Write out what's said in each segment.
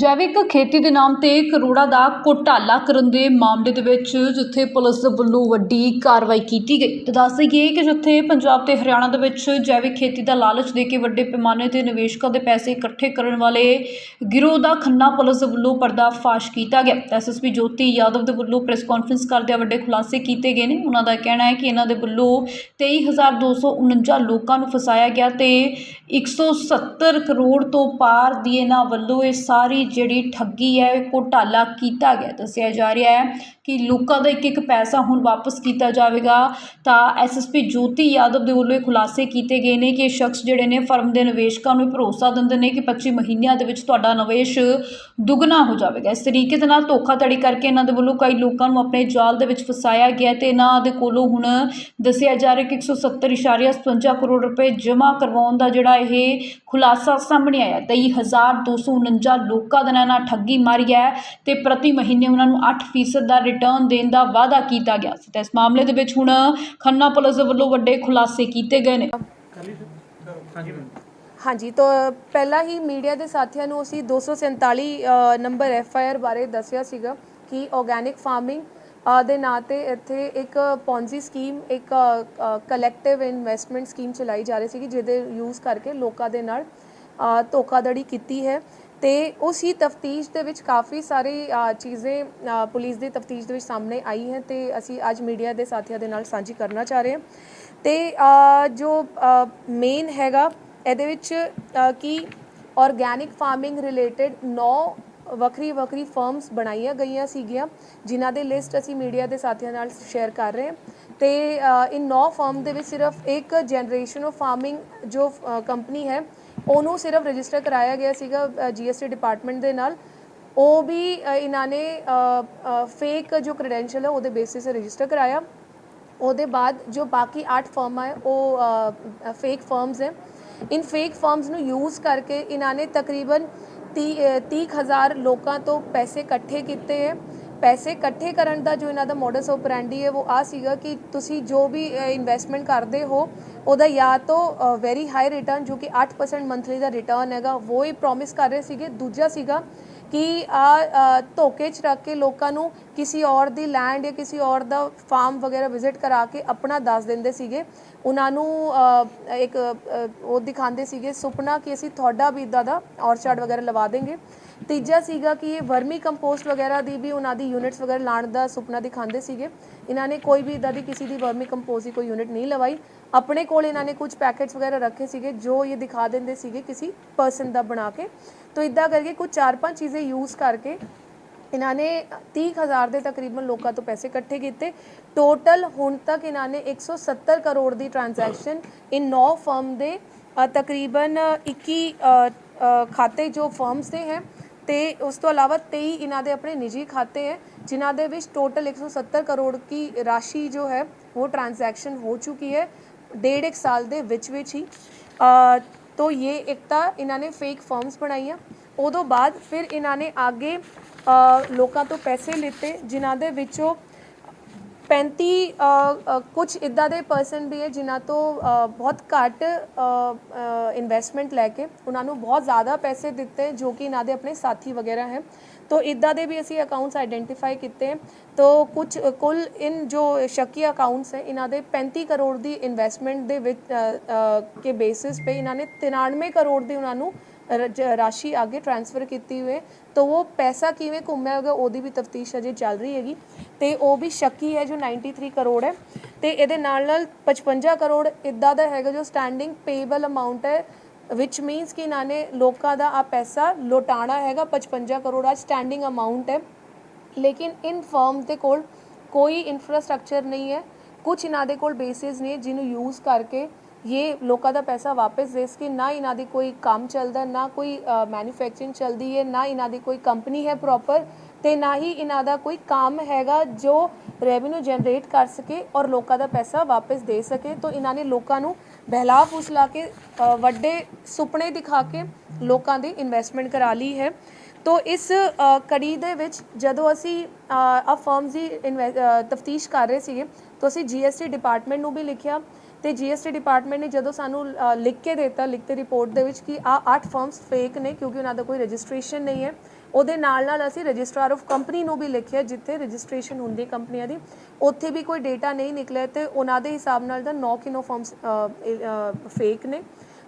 ਜੈਵਿਕ ਖੇਤੀ ਦੇ ਨਾਮ ਤੇ ਕਰੋੜਾਂ ਦਾ ਘੁਟਾਲਾ ਕਰਨ ਦੇ ਮਾਮਲੇ ਦੇ ਵਿੱਚ ਜਿੱਥੇ ਪੁਲਿਸ ਵੱਲੋਂ ਵੱਡੀ ਕਾਰਵਾਈ ਕੀਤੀ ਗਈ। ਤੇ ਦੱਸ ਦਈਏ ਕਿ ਜਿੱਥੇ ਪੰਜਾਬ ਤੇ ਹਰਿਆਣਾ ਦੇ ਵਿੱਚ ਜੈਵਿਕ ਖੇਤੀ ਦਾ ਲਾਲਚ ਦੇ ਕੇ ਵੱਡੇ ਪੈਮਾਨੇ ਤੇ ਨਿਵੇਸ਼ਕਾਂ ਦੇ ਪੈਸੇ ਇਕੱਠੇ ਕਰਨ ਵਾਲੇ ਗਿਰੋਹ ਦਾ ਖੰਨਾ ਪੁਲਿਸ ਵੱਲੋਂ ਪਰਦਾਫਾਸ਼ ਕੀਤਾ ਗਿਆ। ਐਸਐਸਪੀ ਜੋਤੀ ਯਾਦਵ ਦੇ ਵੱਲੋਂ ਪ੍ਰੈਸ ਕਾਨਫਰੰਸ ਕਰਦਿਆਂ ਵੱਡੇ ਖੁਲਾਸੇ ਕੀਤੇ ਗਏ ਨੇ। ਉਹਨਾਂ ਦਾ ਕਹਿਣਾ ਹੈ ਕਿ ਇਹਨਾਂ ਦੇ ਵੱਲੋਂ 23249 ਲੋਕਾਂ ਨੂੰ ਫਸਾਇਆ ਗਿਆ ਤੇ 170 ਕਰੋੜ ਤੋਂ ਪਾਰ ਦੀ ਇਹਨਾਂ ਵੱਲੋਂ ਇਹ ਸਾਰੀ ਜਿਹੜੀ ਠੱਗੀ ਹੈ ਘੋਟਾਲਾ ਕੀਤਾ ਗਿਆ। ਦੱਸਿਆ ਜਾ ਰਿਹਾ ਹੈ ਕਿ ਲੋਕਾਂ ਦਾ ਇੱਕ ਇੱਕ ਪੈਸਾ ਹੁਣ ਵਾਪਸ ਕੀਤਾ ਜਾਵੇਗਾ। ਤਾਂ ਐਸਐਸਪੀ ਜੋਤੀ ਯਾਦਵ ਦੇ ਵੱਲੋਂ ਇਹ ਖੁਲਾਸੇ ਕੀਤੇ ਗਏ ਨੇ ਕਿ ਇਹ ਸ਼ਖਸ ਜਿਹੜੇ ਨੇ, ਫਰਮ ਦੇ ਨਿਵੇਸ਼ਕਾਂ ਨੂੰ ਭਰੋਸਾ ਦਿੰਦੇ ਨੇ ਕਿ 25 ਮਹੀਨਿਆਂ ਦੇ ਵਿੱਚ ਤੁਹਾਡਾ ਨਿਵੇਸ਼ ਦੁੱਗਣਾ ਹੋ ਜਾਵੇਗਾ। ਇਸ ਤਰੀਕੇ ਦੇ ਨਾਲ ਧੋਖਾਧੜੀ ਕਰਕੇ ਇਹਨਾਂ ਦੇ ਵੱਲੋਂ ਕਈ ਲੋਕਾਂ ਨੂੰ ਆਪਣੇ ਜਾਲ ਦੇ ਵਿੱਚ ਫਸਾਇਆ ਗਿਆ ਤੇ ਇਹਨਾਂ ਦੇ ਕੋਲੋਂ ਹੁਣ ਦੱਸਿਆ ਜਾ ਰਿਹਾ ਕਿ 170.57 ਕਰੋੜ ਰੁਪਏ ਜਮ੍ਹਾਂ ਕਰਵਾਉਣ ਦਾ ਜਿਹੜਾ ਇਹ ਖੁਲਾਸਾ ਸਾਹਮਣੇ ਆਇਆ। 23249 ਲੋਕ ਦੇ ਨਾਲ ਠੱਗੀ ਮਾਰੀ ਹੈ ਤੇ ਪ੍ਰਤੀ ਮਹੀਨੇ ਉਹਨਾਂ ਨੂੰ 8% ਦਾ ਰਿਟਰਨ ਦੇਣ ਦਾ ਵਾਅਦਾ ਕੀਤਾ ਗਿਆ ਸੀ। ਤਾਂ ਇਸ ਮਾਮਲੇ ਦੇ ਵਿੱਚ ਹੁਣ ਖੰਨਾ ਪੁਲਿਸ ਦੇ ਵੱਲੋਂ ਵੱਡੇ ਖੁਲਾਸੇ ਕੀਤੇ ਗਏ ਨੇ। ਹਾਂਜੀ ਤਾਂ ਪਹਿਲਾਂ ਹੀ ਮੀਡੀਆ ਦੇ ਸਾਥੀਆਂ ਨੂੰ ਅਸੀਂ 247 ਅ, ਨੰਬਰ ਐਫ ਆਈ ਆਰ ਬਾਰੇ ਦੱਸਿਆ ਸੀਗਾ ਕਿ ਆਰਗੈਨਿਕ ਫਾਰਮਿੰਗ ਦੇ ਨਾਂ ਤੇ ਇੱਥੇ ਇੱਕ ਪੌਂਜੀ ਸਕੀਮ ਇੱਕ ਕਲੈਕਟਿਵ ਇਨਵੈਸਟਮੈਂਟ ਸਕੀਮ ਚਲਾਈ ਜਾ ਰਹੀ ਸੀਗੀ ਜਿਹਦੇ ਯੂਜ਼ ਕਰਕੇ ਲੋਕਾਂ ਦੇ ਨਾਲ ਧੋਖਾਧੜੀ ਕੀਤੀ ਹੈ। ਤੇ ਉਸ ਹੀ ਤਫਤੀਸ਼ ਦੇ ਵਿੱਚ ਕਾਫੀ ਸਾਰੀ ਅ, ਪੁਲਿਸ ਦੀ ਤਫਤੀਸ਼ ਦੇ ਵਿੱਚ ਸਾਹਮਣੇ ਆਈ ਹੈ ਤੇ ਅਸੀਂ ਅੱਜ ਮੀਡੀਆ ਦੇ ਸਾਥੀਆਂ ਦੇ ਨਾਲ ਸਾਂਝੀ ਕਰਨਾ ਚਾਹ ਰਹੇ ਹਾਂ। ਤੇ ਜੋ ਮੇਨ ਹੈਗਾ ਇਹਦੇ ਵਿੱਚ ਕਿ ਆਰਗੈਨਿਕ ਫਾਰਮਿੰਗ ਰਿਲੇਟਡ 9 ਵੱਖਰੀ ਵੱਖਰੀ ਫਰਮਸ ਬਣਾਈਆਂ ਗਈਆਂ ਸੀਗੀਆਂ ਜਿਨ੍ਹਾਂ ਦੇ ਲਿਸਟ ਅਸੀਂ ਮੀਡੀਆ ਦੇ ਸਾਥੀਆਂ ਨਾਲ ਸ਼ੇਅਰ ਕਰ ਰਹੇ ਹਾਂ। ਤੇ ਇਹ ਇਨ 9 ਫਰਮ ਦੇ ਵਿੱਚ ਸਿਰਫ ਇੱਕ ਜਨਰੇਸ਼ਨ ਆਫ ਫਾਰਮਿੰਗ ਜੋ ਕੰਪਨੀ ਹੈ ਉਹਨੂੰ ਸਿਰਫ ਰਜਿਸਟਰ ਕਰਾਇਆ ਗਿਆ ਸੀਗਾ ਜੀਐਸਟੀ ਡਿਪਾਰਟਮੈਂਟ ਦੇ ਨਾਲ। ਉਹ ਵੀ ਇਹਨਾਂ ਨੇ ਫੇਕ ਜੋ ਕ੍ਰੈਡੈਂਸ਼ੀਅਲ ਹੈ, ਉਹਦੇ ਬੇਸਿਸ ਤੇ ਰਜਿਸਟਰ ਕਰਾਇਆ। ਉਹਦੇ ਬਾਅਦ ਜੋ ਬਾਕੀ 8 ਫਰਮਾਂ ਹੈ ਉਹ ਫੇਕ ਫਰਮਸ ਹੈ। ਇਨ ਫੇਕ ਫਰਮਸ ਨੂੰ ਯੂਜ਼ ਕਰਕੇ ਇਹਨਾਂ ਨੇ ਤਕਰੀਬਨ 30000 ਲੋਕਾਂ ਤੋਂ ਪੈਸੇ ਇਕੱਠੇ ਕੀਤੇ ਹੈ। ਪੈਸੇ ਇਕੱਠੇ ਕਰਨ ਦਾ ਜੋ ਇਹਨਾਂ ਦਾ ਮੋਡਸ ਆਪਰੈਂਡੀ ਹੈ, ਉਹ ਆ ਸੀਗਾ ਕਿ ਤੁਸੀਂ ਜੋ ਵੀ ਇਨਵੈਸਟਮੈਂਟ ਕਰਦੇ ਹੋ, ਉਹਦਾ ਜਾਂ ਤਾਂ ਵੈਰੀ ਹਾਈ ਰਿਟਰਨ ਜੋ ਕਿ 8% ਮੰਥਲੀ ਦਾ ਰਿਟਰਨ ਹੈਗਾ, ਉਹ ਹੀ ਪ੍ਰੋਮਿਸ ਕਰ ਰਹੇ ਸੀਗੇ। ਦੂਜਾ ਸੀਗਾ ਕਿ ਆ ਧੋਕੇ 'ਚ ਰੱਖ ਕੇ ਲੋਕਾਂ ਨੂੰ ਕਿਸੇ ਔਰ ਦੀ ਲੈਂਡ ਜਾਂ ਕਿਸੇ ਔਰ ਦਾ ਫਾਰਮ ਵਗੈਰਾ ਵਿਜ਼ਿਟ ਕਰਾ ਕੇ ਆਪਣਾ ਦੱਸ ਦਿੰਦੇ ਸੀਗੇ। ਉਹਨਾਂ ਨੂੰ ਇੱਕ ਉਹ ਦਿਖਾਉਂਦੇ ਸੀਗੇ, ਸੁਪਨਾ ਕਿ ਅਸੀਂ ਤੁਹਾਡਾ ਵੀ ਇਦਾਂ ਦਾ ਔਰਚਾਰਡ ਵਗੈਰਾ ਲਵਾ ਦੇਂਗੇ। ਤੀਜਾ ਸੀਗਾ ਕਿ ਇਹ ਵਰਮੀ ਕੰਪੋਸਟ ਵਗੈਰਾ ਦੀ ਵੀ ਉਹਨਾਂ ਦੀ ਯੂਨਿਟਸ ਵਗੈਰਾ ਲਾਉਣ ਦਾ ਸੁਪਨਾ ਦਿਖਾਉਂਦੇ ਸੀਗੇ। ਇਹਨਾਂ ਨੇ ਕੋਈ ਵੀ ਇਦਾਂ ਦੀ ਕਿਸੇ ਦੀ ਵਰਮੀ ਕੰਪੋਸਟ ਦੀ ਕੋਈ ਯੂਨਿਟ ਨਹੀਂ ਲਵਾਈ। ਆਪਣੇ ਕੋਲ ਇਹਨਾਂ ਨੇ ਕੁਝ ਪੈਕੇਟਸ ਵਗੈਰਾ ਰੱਖੇ ਸੀਗੇ, ਜੋ ਇਹ ਦਿਖਾ ਦਿੰਦੇ ਸੀਗੇ ਕਿਸੇ ਪਰਸਨ ਦਾ ਬਣਾ ਕੇ। ਤੋ ਇਦਾਂ ਕਰਕੇ ਕੁਝ ਚਾਰ ਪੰਜ ਚੀਜ਼ें ਯੂਜ਼ ਕਰਕੇ ਇਹਨਾਂ ਨੇ 30000 ਦੇ ਤਕਰੀਬਨ ਲੋਕਾਂ ਤੋਂ ਪੈਸੇ ਇਕੱਠੇ ਕੀਤੇ। ਟੋਟਲ ਹੁਣ ਤੱਕ ਇਹਨਾਂ ਨੇ 170 ਕਰੋੜ ਦੀ ਟ੍ਰਾਂਜੈਕਸ਼ਨ ਇਨ ਨੌ ਫਰਮ ਦੇ ਤਕਰੀਬਨ 21 ਖਾਤੇ ਜੋ ਫਰਮਸ ਦੇ ਹੈ ਤੇ ਉਸ ਤੋਂ ਇਲਾਵਾ 23 ਇਹਨਾਂ ਦੇ ਆਪਣੇ ਨਿੱਜੀ ਖਾਤੇ ਹੈ ਜਿਨ੍ਹਾਂ ਦੇ ਵਿੱਚ ਟੋਟਲ 170 ਕਰੋੜ ਕੀ ਰਾਸ਼ੀ ਜੋ ਹੈ ਉਹ ਟ੍ਰਾਂਜੈਕਸ਼ਨ ਹੋ ਚੁੱਕੀ ਹੈ ਡੇਢ ਇੱਕ ਸਾਲ ਦੇ ਵਿੱਚ ਵਿੱਚ ਹੀ। ਅ, ਤੋ ਇਹ ਇੱਕ ਤਾਂ ਇਹਨਾਂ ਨੇ ਫੇਕ ਫਰਮਸ ਬਣਾਈਆਂ। ਉਦੋਂ ਬਾਅਦ ਫਿਰ ਇਹਨਾਂ ਨੇ ਅੱਗੇ ਅ, ਲੋਕਾਂ ਤੋਂ ਪੈਸੇ ਲਿੱਤੇ ਜਿਨ੍ਹਾਂ ਦੇ ਵਿੱਚੋਂ 35 ਕੁਝ ਇਦਾਂ ਦੇ ਪਰਸਨ ਵੀ ਹੈ ਜਿਨ੍ਹਾਂ ਤੋਂ ਬਹੁਤ ਘੱਟ ਇਨਵੈਸਟਮੈਂਟ ਲੈ ਕੇ ਉਹਨਾਂ ਨੂੰ ਬਹੁਤ ਜ਼ਿਆਦਾ ਪੈਸੇ ਦਿੱਤੇ ਜੋ ਕਿ ਇਹਨਾਂ ਦੇ ਆਪਣੇ ਸਾਥੀ ਵਗੈਰਾ ਹੈ। ਤੋ ਇਦਾਂ ਦੇ ਵੀ ਅਸੀਂ ਅਕਾਊਂਟਸ ਆਈਡੈਂਟੀਫਾਈ ਕੀਤੇ। ਤੋ ਕੁਝ ਕੁੱਲ ਇਨ ਜੋ ਸ਼ੱਕੀ ਅਕਾਊਂਟਸ ਹੈ ਇਹਨਾਂ ਦੇ 35 ਕਰੋੜ ਦੀ ਇਨਵੈਸਟਮੈਂਟ ਦੇ ਵਿੱਚ ਅ, ਕੇ ਬੇਸਿਸ पे ਇਹਨਾਂ ਨੇ 93 ਕਰੋੜ ਦੀ ਉਹਨਾਂ ਨੂੰ ਰਾਸ਼ੀ ਅੱਗੇ ਟ੍ਰਾਂਸਫਰ ਕੀਤੀ ਹੋਏ ਤਾਂ ਉਹ ਪੈਸਾ ਕਿਵੇਂ ਘੁੰਮਿਆ ਹੋਗਾ ਉਹਦੀ ਵੀ ਤਫਤੀਸ਼ ਅਜੇ ਚੱਲ ਰਹੀ ਹੈਗੀ। ਤੇ ਉਹ ਵੀ ਸ਼ੱਕੀ ਹੈ ਜੋ 93 ਕਰੋੜ ਹੈ। ਤੇ ਇਹਦੇ ਨਾਲ ਨਾਲ 55 ਕਰੋੜ ਇਦਾਂ ਦਾ ਹੈਗਾ ਜੋ ਸਟੈਂਡਿੰਗ ਪੇਬਲ ਅਮਾਉਂਟ ਹੈ ਵਿਚ ਮੀਨਸ ਕਿ ਇਹਨਾਂ ਨੇ ਲੋਕਾਂ ਦਾ ਆ ਪੈਸਾ ਲੋਟਾਣਾ ਹੈਗਾ 55 ਕਰੋੜ ਆ ਸਟੈਂਡਿੰਗ ਅਮਾਉਂਟ ਹੈ। ਲੇਕਿਨ ਇਨ ਫਰਮ ਦੇ ਕੋਲ ਕੋਈ ਇਨਫਰਾਸਟ੍ਰਕਚਰ ਨਹੀਂ ਹੈ। ਕੁਝ ਇਹਨਾਂ ਦੇ ਕੋਲ ਬੇਸਿਸ ਨੇ ਜਿਹਨੂੰ ਯੂਜ਼ ਕਰਕੇ ਇਹ ਲੋਕਾਂ ਦਾ ਪੈਸਾ ਵਾਪਸ ਦੇ ਸਕੇ ਨਾ ਇਹਨਾਂ ਦੀ ਕੋਈ ਕੰਮ ਚੱਲਦਾ ਨਾ ਕੋਈ ਮੈਨੂਫੈਕਚਰਿੰਗ ਚੱਲਦੀ ਹੈ ਨਾ ਇਹਨਾਂ ਦੀ ਕੋਈ ਕੰਪਨੀ ਹੈ ਪ੍ਰੋਪਰ ਤੇ ਨਾ ਹੀ ਇਹਨਾਂ ਦਾ ਕੋਈ ਕੰਮ ਹੈਗਾ ਜੋ ਰੈਵਨਿਊ ਜਨਰੇਟ ਕਰ ਸਕੇ ਔਰ ਲੋਕਾਂ ਦਾ ਪੈਸਾ ਵਾਪਸ ਦੇ ਸਕੇ ਤਾਂ ਇਹਨਾਂ ਨੇ ਲੋਕਾਂ ਨੂੰ ਬਹਿਲਾ ਫੁਸਲਾ ਕੇ ਵੱਡੇ ਸੁਪਨੇ ਦਿਖਾ ਕੇ ਲੋਕਾਂ ਦੀ ਇਨਵੈਸਟਮੈਂਟ ਕਰਾ ਲਈ ਹੈ ਤੋ ਇਸ ਕੜੀ ਦੇ ਵਿੱਚ ਜਦੋਂ ਅਸੀਂ ਆ ਫਰਮਸ ਦੀ ਤਫਤੀਸ਼ ਕਰ ਰਹੇ ਸੀਗੇ ਤਾਂ ਅਸੀਂ ਜੀਐਸਟੀ ਡਿਪਾਰਟਮੈਂਟ ਨੂੰ ਵੀ ਲਿਖਿਆ ਤੇ ਜੀਐਸਟੀ ਡਿਪਾਰਟਮੈਂਟ ਨੇ ਜਦੋਂ ਸਾਨੂੰ ਲਿਖ ਕੇ ਦਿੱਤਾ, ਲਿਖਤੀ ਰਿਪੋਰਟ ਦੇ ਵਿੱਚ ਕਿ ਆ 8 ਫਰਮਸ ਫੇਕ ਨੇ ਕਿਉਂਕਿ ਉਹਨਾਂ ਦਾ ਕੋਈ ਰਜਿਸਟ੍ਰੇਸ਼ਨ ਨਹੀਂ ਹੈ। ਉਹਦੇ ਨਾਲ ਨਾਲ ਅਸੀਂ ਰਜਿਸਟਰਾਰ ਆਫ ਕੰਪਨੀ ਨੂੰ ਵੀ ਲਿਖਿਆ, ਜਿੱਥੇ ਰਜਿਸਟ੍ਰੇਸ਼ਨ ਹੁੰਦੀ ਕੰਪਨੀਆਂ ਦੀ। ਉੱਥੇ ਵੀ ਕੋਈ ਡੇਟਾ ਨਹੀਂ ਨਿਕਲਿਆ ਤੇ ਉਹਨਾਂ ਦੇ ਹਿਸਾਬ ਨਾਲ ਤਾਂ 9 ਕਿਨੋ ਫਰਮਸ ਫੇਕ ਨੇ।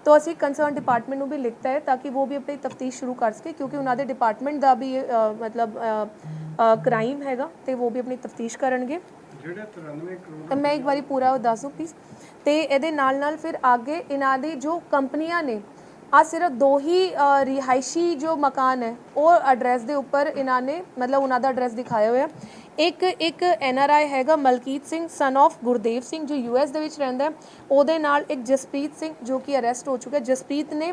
तो ਅਸੀਂ ਕੰਸਰਨ ਡਿਪਾਰਟਮੈਂਟ ਨੂੰ ਵੀ ਲਿਖਤਾ ਹੈ ਤਾਂ ਕਿ ਉਹ ਵੀ ਆਪਣੀ ਤਫਤੀਸ਼ ਸ਼ੁਰੂ ਕਰ ਸਕੇ, ਕਿਉਂਕਿ ਉਹਨਾਂ ਦੇ ਡਿਪਾਰਟਮੈਂਟ ਦਾ ਵੀ ਮਤਲਬ ਕ੍ਰਾਈਮ ਹੈਗਾ ਤੇ ਉਹ ਵੀ ਆਪਣੀ ਤਫਤੀਸ਼ ਕਰਨਗੇ। ਜਿਹੜੇ 93 ਕਰੋੜ ਤਾਂ ਮੈਂ ਇੱਕ ਵਾਰੀ ਪੂਰਾ ਦੱਸ ਦੂੰ ਪਲੀਜ਼ ਤੇ ਇਹਦੇ ਨਾਲ ਨਾਲ ਫਿਰ ਅੱਗੇ ਇਹਨਾਂ ਦੇ ਜੋ ਕੰਪਨੀਆਂ ਨੇ ਆ ਸਿਰਫ ਦੋ ਹੀ ਅ, ਰਿਹਾਇਸ਼ੀ ਜੋ ਮਕਾਨ ਹੈ ਉਹ ਐਡਰੈਸ ਦੇ ਉੱਪਰ ਇਹਨਾਂ ਨੇ ਮਤਲਬ ਉਹਨਾਂ ਦਾ ਐਡਰੈਸ ਦਿਖਾਇਆ ਹੋਇਆ। ਇੱਕ ਇੱਕ ਐਨ ਆਰ ਆਈ ਹੈਗਾ ਮਲਕੀਤ ਸਿੰਘ ਸਨ of ਗੁਰਦੇਵ ਸਿੰਘ ਜੋ ਯੂ ਐਸ ਦੇ ਵਿੱਚ ਰਹਿੰਦਾ ਹੈ। ਉਹਦੇ ਨਾਲ ਇੱਕ ਜਸਪ੍ਰੀਤ ਸਿੰਘ ਜੋ ਕਿ ਅਰੈਸਟ ਹੋ ਚੁੱਕਾ ਹੈ ਜਸਪ੍ਰੀਤ ਨੇ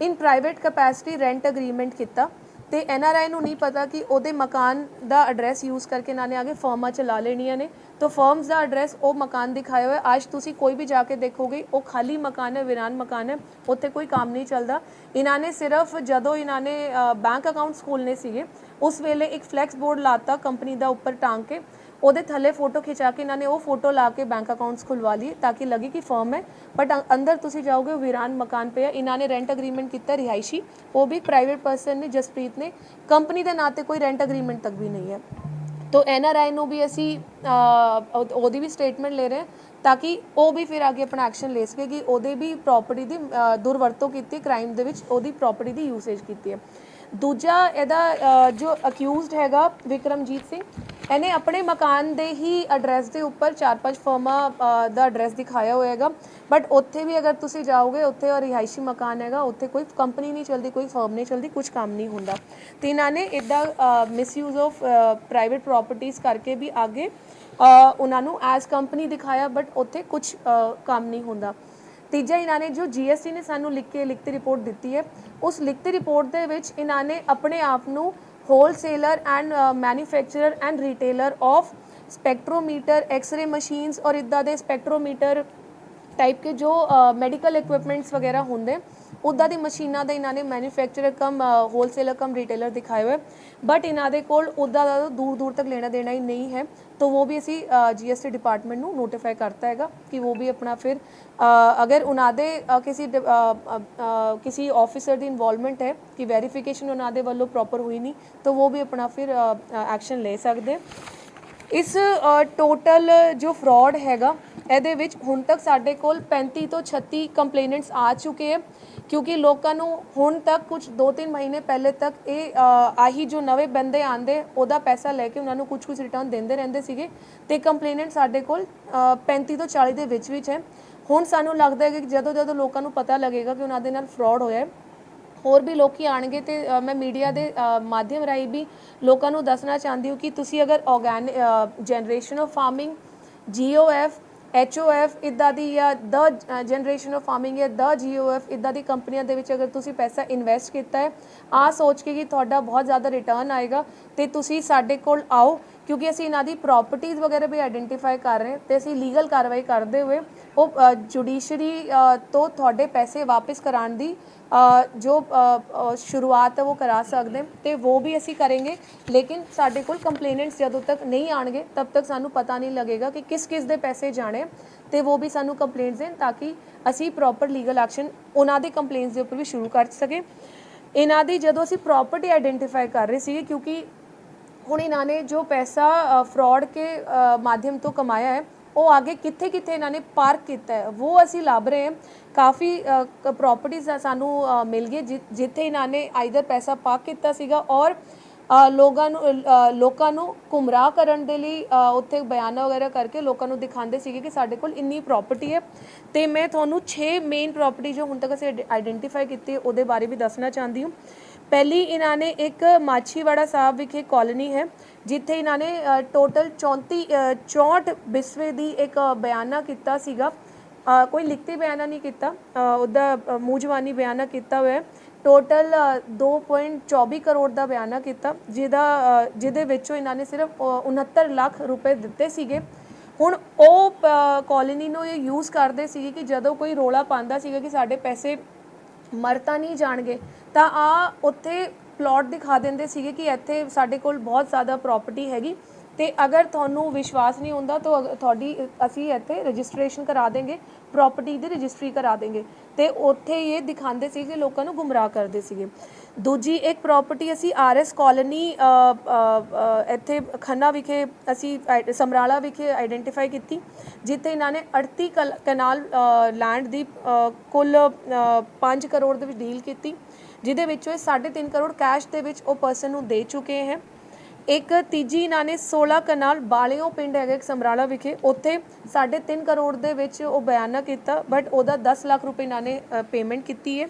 in private capacity rent agreement ਕੀਤਾ। ਤੇ ਐਨ ਆਰ ਆਈ ਨੂੰ ਨਹੀਂ ਪਤਾ ਕਿ ਉਹਦੇ ਮਕਾਨ ਦਾ ਐਡਰੈਸ ਯੂਜ਼ ਕਰਕੇ ਇਹਨਾਂ ਨੇ ਆਗੇ ਫਰਮਾਂ ਚਲਾ ਲੈਣੀਆਂ ਨੇ। ਤਾਂ ਫਰਮਸ ਦਾ ਐਡਰੈਸ ਉਹ ਮਕਾਨ ਦਿਖਾਇਆ ਹੋਇਆ। ਅੱਜ ਤੁਸੀਂ ਕੋਈ ਵੀ ਜਾ ਕੇ ਦੇਖੋਗੇ, ਉਹ ਖਾਲੀ ਮਕਾਨ ਹੈ, ਵਿਰਾਨ ਮਕਾਨ ਹੈ, ਉੱਥੇ ਕੋਈ ਕੰਮ ਨਹੀਂ ਚੱਲਦਾ। ਇਹਨਾਂ ਨੇ ਸਿਰਫ ਜਦੋਂ ਇਹਨਾਂ ਨੇ ਬੈਂਕ ਅਕਾਊਂਟਸ ਖੋਲ੍ਹਣੇ ਸੀਗੇ ਉਸ ਵੇਲੇ ਇੱਕ ਫਲੈਕਸ ਬੋਰਡ ਲਾਤਾ ਕੰਪਨੀ ਦਾ ਉੱਪਰ ਟਾਂਗ ਕੇ। ਉਹਦੇ ਥੱਲੇ ਫੋਟੋ ਖਿਚਾ ਕੇ ਇਹਨਾਂ ਨੇ ਉਹ ਫੋਟੋ ਲਾ ਕੇ ਬੈਂਕ ਅਕਾਊਂਟਸ ਖੁਲਵਾ ਲਈ ਤਾਂ ਕਿ ਲੱਗੇ ਕਿ ਫਰਮ ਹੈ। ਬਟ ਅੰਦਰ ਤੁਸੀਂ ਜਾਓਗੇ ਉਹ ਵੀਰਾਨ ਮਕਾਨ ਪਿਆ। ਇਹਨਾਂ ਨੇ ਰੈਂਟ ਅਗਰੀਮੈਂਟ ਕੀਤਾ ਰਿਹਾਇਸ਼ੀ। ਉਹ ਵੀ ਪ੍ਰਾਈਵੇਟ ਪਰਸਨ ਨੇ, ਜਸਪ੍ਰੀਤ ਨੇ। ਕੰਪਨੀ ਦੇ ਨਾਂ ਤੇ ਕੋਈ ਰੈਂਟ ਅਗਰੀਮੈਂਟ ਤੱਕ ਵੀ ਨਹੀਂ ਹੈ। ਤੋ ਐਨਆਰਆਈ ਨੂੰ ਵੀ ਅਸੀਂ ਉਹਦੀ ਵੀ ਸਟੇਟਮੈਂਟ ਲੈ ਰਹੇ ਹਾਂ ਤਾਂ ਕਿ ਉਹ ਵੀ ਫਿਰ ਅੱਗੇ ਆਪਣਾ ਐਕਸ਼ਨ ਲੈ ਸਕੇ ਕਿ ਉਹਦੇ ਵੀ ਪ੍ਰਾਪਰਟੀ ਦੀ ਦੁਰਵਰਤੋਂ ਕੀਤੀ ਕ੍ਰਾਈਮ ਦੇ ਵਿੱਚ ਉਹਦੀ ਪ੍ਰਾਪਰਟੀ ਦੀ ਯੂਸੇਜ ਕੀਤੀ ਹੈ। ਦੂਜਾ ਇਹਦਾ ਜੋ ਅਕਿਊਜ਼ਡ ਹੈਗਾ ਵਿਕਰਮਜੀਤ ਸਿੰਘ ਇਹਨੇ ਆਪਣੇ ਮਕਾਨ ਦੇ ਹੀ ਐਡਰੈਸ ਦੇ ਉੱਪਰ ਚਾਰ ਪੰਜ ਫਰਮਾਂ ਦਾ ਐਡਰੈਸ ਦਿਖਾਇਆ ਹੋਇਆ ਹੈਗਾ ਬਟ ਉੱਥੇ ਵੀ ਅਗਰ ਤੁਸੀਂ ਜਾਓਗੇ ਉੱਥੇ ਉਹ ਰਿਹਾਇਸ਼ੀ ਮਕਾਨ ਹੈਗਾ ਉੱਥੇ ਕੋਈ ਕੰਪਨੀ ਨਹੀਂ ਚੱਲਦੀ ਕੋਈ ਫਰਮ ਨਹੀਂ ਚੱਲਦੀ ਕੁਝ ਕੰਮ ਨਹੀਂ ਹੁੰਦਾ। ਤੇ ਇਹਨਾਂ ਨੇ ਇਦਾਂ ਮਿਸਯੂਜ਼ ਆਫ ਪ੍ਰਾਈਵੇਟ ਪ੍ਰਾਪਰਟੀਆਂ ਕਰਕੇ ਵੀ ਅੱਗੇ ਅਹ, ਉਹਨਾਂ ਨੂੰ ਐਜ਼ ਕੰਪਨੀ ਦਿਖਾਇਆ ਬਟ ਉੱਥੇ ਕੁਝ ਕੰਮ ਨਹੀਂ ਹੁੰਦਾ। ਤੀਜਾ ਇਹਨਾਂ ਨੇ ਜੋ ਜੀਐਸਟੀ ਨੇ ਸਾਨੂੰ ਲਿਖ ਕੇ ਲਿਖਤੀ ਰਿਪੋਰਟ ਦਿੱਤੀ ਹੈ, ਉਸ ਲਿਖਤੀ ਰਿਪੋਰਟ ਦੇ ਵਿੱਚ ਇਹਨਾਂ ਨੇ ਆਪਣੇ ਆਪ ਨੂੰ wholesaler and manufacturer and retailer of spectrometer X-ray machines ਔਰ ਇਦਾਂ ਦੇ ਸਪੈਕਟ੍ਰੋਮੀਟਰ ਟਾਈਪ ਕੇ ਜੋ ਮੈਡੀਕਲ ਇਕਵਿਪਮੈਂਟਸ ਵਗੈਰਾ ਹੁੰਦੇ ਉੱਦਾਂ ਦੀ ਮਸ਼ੀਨਾਂ ਦਾ ਇਹਨਾਂ ਨੇ manufacturer cum wholesaler cum retailer ਦਿਖਾਏ ਹੋਏ। ਬਟ ਇਹਨਾਂ ਦੇ ਕੋਲ ਉੱਦਾਂ ਦਾ ਦੂਰ ਦੂਰ ਤੱਕ ਲੈਣਾ ਦੇਣਾ ਹੀ ਨਹੀਂ ਹੈ। ਤਾਂ ਉਹ ਵੀ ਅਸੀਂ ਜੀਐਸਟੀ ਡਿਪਾਰਟਮੈਂਟ ਨੂੰ ਨੋਟੀਫਾਈ ਕਰਤਾ ਹੈਗਾ ਕਿ ਉਹ ਵੀ ਆਪਣਾ ਫਿਰ ਅਗਰ ਉਹਨਾਂ ਦੇ ਕਿਸੇ ਡਿ- ਕਿਸੇ ਆਫੀਸਰ ਦੀ ਇਨਵੋਲਵਮੈਂਟ ਹੈ ਕਿ ਵੈਰੀਫਿਕੇਸ਼ਨ ਉਹਨਾਂ ਦੇ ਵੱਲੋਂ ਪ੍ਰੋਪਰ ਹੋਈ ਨਹੀਂ, ਤਾਂ ਉਹ ਵੀ ਆਪਣਾ ਫਿਰ ਐਕਸ਼ਨ ਲੈ ਸਕਦੇ। ਇਸ ਟੋਟਲ ਜੋ ਫਰਾਡ ਹੈਗਾ, ਇਹਦੇ ਵਿੱਚ ਹੁਣ ਤੱਕ ਸਾਡੇ ਕੋਲ 35 ਤੋਂ 36 ਕੰਪਲੇਨੈਂਟਸ ਆ ਚੁੱਕੇ ਹੈ। ਕਿਉਂਕਿ ਲੋਕਾਂ ਨੂੰ ਹੁਣ ਤੱਕ ਕੁਝ 2-3 ਮਹੀਨੇ ਪਹਿਲੇ ਤੱਕ ਇਹ ਆਹੀ ਜੋ ਨਵੇਂ ਬੰਦੇ ਆਂਦੇ ਉਹਦਾ ਪੈਸਾ ਲੈ ਕੇ ਉਹਨਾਂ ਨੂੰ ਕੁਝ ਕੁਝ ਰਿਟਰਨ ਦਿੰਦੇ ਰਹਿੰਦੇ ਸੀਗੇ ਤੇ ਕੰਪਲੇਨੈਂਟ ਸਾਡੇ ਕੋਲ ਅ, 35 ਤੋਂ 40 ਦੇ ਵਿੱਚ ਵਿੱਚ ਹੈ। ਹੁਣ ਸਾਨੂੰ ਲੱਗਦਾ ਹੈ ਕਿ ਜਦੋਂ ਜਦੋਂ ਲੋਕਾਂ ਨੂੰ ਪਤਾ ਲੱਗੇਗਾ ਕਿ ਉਹਨਾਂ ਦੇ ਨਾਲ ਫਰਾਡ ਹੋਇਆ ਹੈ ਹੋਰ ਵੀ ਲੋਕੀ ਆਣਗੇ ਤੇ ਮੈਂ ਮੀਡੀਆ ਦੇ ਮਾਧਿਅਮ ਰਾਹੀਂ ਵੀ ਲੋਕਾਂ ਨੂੰ ਦੱਸਣਾ ਚਾਹੁੰਦੀ ਹਾਂ ਕਿ ਤੁਸੀਂ ਅਗਰ organic generation of farming G O F H O F ਇਦਾਂ ਦੀ ਜਾਂ ਦ ਜਨਰੇਸ਼ਨ ਆਫ ਫਾਰਮਿੰਗ ਜਾਂ ਦ ਜੀਓਐਫ ਇਦਾਂ ਦੀ ਕੰਪਨੀਆਂ ਦੇ ਵਿੱਚ ਅਗਰ ਤੁਸੀਂ ਪੈਸਾ ਇਨਵੈਸਟ ਕੀਤਾ ਹੈ ਆ ਸੋਚ ਕੇ ਕਿ ਤੁਹਾਡਾ ਬਹੁਤ ਜ਼ਿਆਦਾ ਰਿਟਰਨ ਆਏਗਾ ਤੇ ਤੁਸੀਂ ਸਾਡੇ ਕੋਲ ਆਓ, ਕਿਉਂਕਿ ਅਸੀਂ ਇਹਨਾਂ ਦੀ ਪ੍ਰਾਪਰਟੀਆਂ ਵਗੈਰਾ ਵੀ ਆਇਡੈਂਟੀਫਾਈ ਕਰ ਰਹੇ ਹਾਂ ਤੇ ਅਸੀਂ ਲੀਗਲ ਕਾਰਵਾਈ ਕਰਦੇ ਹੋਏ ਉਹ ਜੁਡੀਸ਼ਰੀ ਤੋਂ ਤੁਹਾਡੇ ਪੈਸੇ ਵਾਪਸ ਕਰਾਉਣ ਦੀ ਜੋ ਸ਼ੁਰੂਆਤ ਹੈ, ਉਹ ਕਰਾ ਸਕਦੇ ਹਾਂ ਤੇ ਉਹ ਵੀ ਅਸੀਂ ਕਰਾਂਗੇ। ਲੇਕਿਨ ਸਾਡੇ ਕੋਲ ਕੰਪਲੇਨੈਂਟਸ ਜਦੋਂ ਤੱਕ ਨਹੀਂ ਆਣਗੇ ਤਬ ਤੱਕ ਸਾਨੂੰ ਪਤਾ ਨਹੀਂ ਲੱਗੇਗਾ ਕਿ ਕਿਸ ਕਿਸ ਦੇ ਪੈਸੇ ਜਾਣੇ ਤੇ ਉਹ ਵੀ ਸਾਨੂੰ ਕੰਪਲੇਂਟਸ ਦੇਣ ਤਾਂ ਕਿ ਅਸੀਂ ਪ੍ਰੋਪਰ ਲੀਗਲ ਐਕਸ਼ਨ ਉਹਨਾਂ ਦੇ ਕੰਪਲੇਂਟਸ ਦੇ ਉੱਪਰ ਵੀ ਸ਼ੁਰੂ ਕਰ ਸਕੇ ਇਹਨਾਂ ਦੀ ਜਦੋਂ ਅਸੀਂ ਪ੍ਰੋਪਰਟੀ ਆਇਡੈਂਟੀਫਾਈ ਕਰ ਰਹੇ ਸੀਗੇ, ਕਿਉਂਕਿ ਹੁਣ ਇਹਨਾਂ ਨੇ ਜੋ ਪੈਸਾ ਫਰਾਡ ਕੇ ਮਾਧਿਅਮ ਤੋਂ ਕਮਾਇਆ ਹੈ ਉਹ ਆਗੇ ਕਿੱਥੇ ਕਿੱਥੇ ਇਹਨਾਂ ਨੇ ਪਾਰਕ ਕੀਤਾ ਹੈ। ਉਹ ਅਸੀਂ ਲੱਭ ਰਹੇ ਹਾਂ। ਕਾਫੀ ਪ੍ਰਾਪਰਟੀਆਂ ਸਾਨੂੰ ਮਿਲ ਗਈ ਜਿ- ਜਿੱਥੇ ਇਹਨਾਂ ਨੇ ਆਈਦਰ ਪੈਸਾ ਪਾਰਕ ਕੀਤਾ ਸੀਗਾ ਔਰ ਲੋਕਾਂ ਨੂੰ ਲੋਕਾਂ ਨੂੰ ਗੁੰਮਰਾਹ ਕਰਨ ਦੇ ਲਈ ਉੱਥੇ ਬਿਆਨਾ ਵਗੈਰਾ ਕਰਕੇ ਲੋਕਾਂ ਨੂੰ ਦਿਖਾਉਂਦੇ ਸੀਗੇ ਕਿ ਸਾਡੇ ਕੋਲ ਇੰਨੀ ਪ੍ਰਾਪਰਟੀ ਹੈ। ਤੇ ਮੈਂ ਤੁਹਾਨੂੰ 6 ਮੇਨ ਪ੍ਰਾਪਰਟੀ ਜੋ ਹੁਣ ਤੱਕ ਅਸੀਂ ਆਈਡੈਂਟੀਫਾਈ ਕੀਤੀ, ਉਹਦੇ ਬਾਰੇ ਵੀ ਦੱਸਣਾ ਚਾਹੁੰਦੀ ਹਾਂ। ਪਹਿਲੀ ਇਹਨਾਂ ਨੇ ਇੱਕ ਮਾਛੀਵਾੜਾ ਸਾਹਿਬ ਵਿਖੇ ਕਾਲੋਨੀ ਹੈ ਜਿੱਥੇ ਇਹਨਾਂ ਨੇ ਟੋਟਲ 34 ਅ, 64 ਬਿਸਵੇ ਦੀ ਇੱਕ ਬਿਆਨਾ ਕੀਤਾ ਸੀਗਾ। ਕੋਈ ਲਿਖਤੀ ਬਿਆਨਾ ਨਹੀਂ ਕੀਤਾ ਉਹਦਾ ਅ, ਮੂੰਹ ਜ਼ਬਾਨੀ ਬਿਆਨਾ ਕੀਤਾ ਹੋਇਆ ਹੈ। ਟੋਟਲ 2.24 ਕਰੋੜ ਦਾ ਬਿਆਨਾ ਕੀਤਾ ਜਿਹਦਾ ਜਿਹਦੇ ਵਿੱਚੋਂ ਇਹਨਾਂ ਨੇ ਸਿਰਫ ਅ, 69 ਲੱਖ ਰੁਪਏ ਦਿੱਤੇ ਸੀਗੇ। ਹੁਣ ਉਹ ਕਾਲੋਨੀ ਨੂੰ ਇਹ ਯੂਜ਼ ਕਰਦੇ ਸੀਗੇ ਕਿ ਜਦੋਂ ਕੋਈ ਰੋਲਾ ਪਾਉਂਦਾ ਸੀਗਾ ਕਿ ਸਾਡੇ ਪੈਸੇ ਮਰ ਤਾਂ ਨਹੀਂ ਜਾਣਗੇ। ਤਾਂ ਆ ਉੱਥੇ ਪਲਾਟ ਦਿਖਾ ਦਿੰਦੇ ਸੀਗੇ ਕਿ ਇੱਥੇ ਸਾਡੇ ਕੋਲ ਬਹੁਤ ਜ਼ਿਆਦਾ ਪ੍ਰਾਪਰਟੀ ਹੈਗੀ। ਤੇ ਅਗਰ ਤੁਹਾਨੂੰ ਵਿਸ਼ਵਾਸ ਨਹੀਂ ਹੁੰਦਾ ਤਾਂ ਅਗ- ਤੁਹਾਡੀ ਅਸੀਂ ਇੱਥੇ ਰਜਿਸਟ੍ਰੇਸ਼ਨ ਕਰਾ ਦੇਂਗੇ ਪ੍ਰਾਪਰਟੀ ਦੀ ਰਜਿਸਟਰੀ ਕਰਾ ਦੇਂਗੇ। ਤੇ ਉੱਥੇ ਇਹ ਦਿਖਾਉਂਦੇ ਸੀ ਕਿ ਲੋਕਾਂ ਨੂੰ ਗੁੰਮਰਾਹ ਕਰਦੇ ਸੀਗੇ। ਦੂਜੀ ਇੱਕ ਪ੍ਰਾਪਰਟੀ ਅਸੀਂ ਆਰਐਸ ਕਾਲੋਨੀ ਇੱਥੇ ਖੰਨਾ ਵਿਖੇ ਅਸੀਂ ਆਈ- ਸਮਰਾਲਾ ਵਿਖੇ ਆਈਡੈਂਟੀਫਾਈ ਕੀਤੀ ਜਿੱਥੇ ਇਹਨਾਂ ਨੇ 38 ਕਲ- ਕਨਾਲ ਲੈਂਡ ਦੀ ਅ, ਕੁੱਲ 5 ਕਰੋੜ ਦੇ ਵਿੱਚ ਡੀਲ ਕੀਤੀ ਜਿਹਦੇ ਵਿੱਚੋਂ ਇਹ 3.5 ਕਰੋੜ ਕੈਸ਼ ਦੇ ਵਿੱਚ ਉਹ ਪਰਸਨ ਨੂੰ ਦੇ ਚੁੱਕੇ ਹੈ। ਇੱਕ ਤੀਜੀ ਇਹਨਾਂ ਨੇ 16 ਕਨਾਲ ਬਾਲਿਓ ਪਿੰਡ ਹੈਗਾ ਇੱਕ ਸਮਰਾਲਾ ਵਿਖੇ। ਉੱਥੇ 3.5 ਕਰੋੜ ਦੇ ਵਿੱਚ ਉਹ ਬਿਆਨਾ ਕੀਤਾ ਬਟ ਉਹਦਾ 10 ਲੱਖ ਰੁਪਏ ਇਹਨਾਂ ਨੇ ਪੇਮੈਂਟ ਕੀਤੀ ਹੈ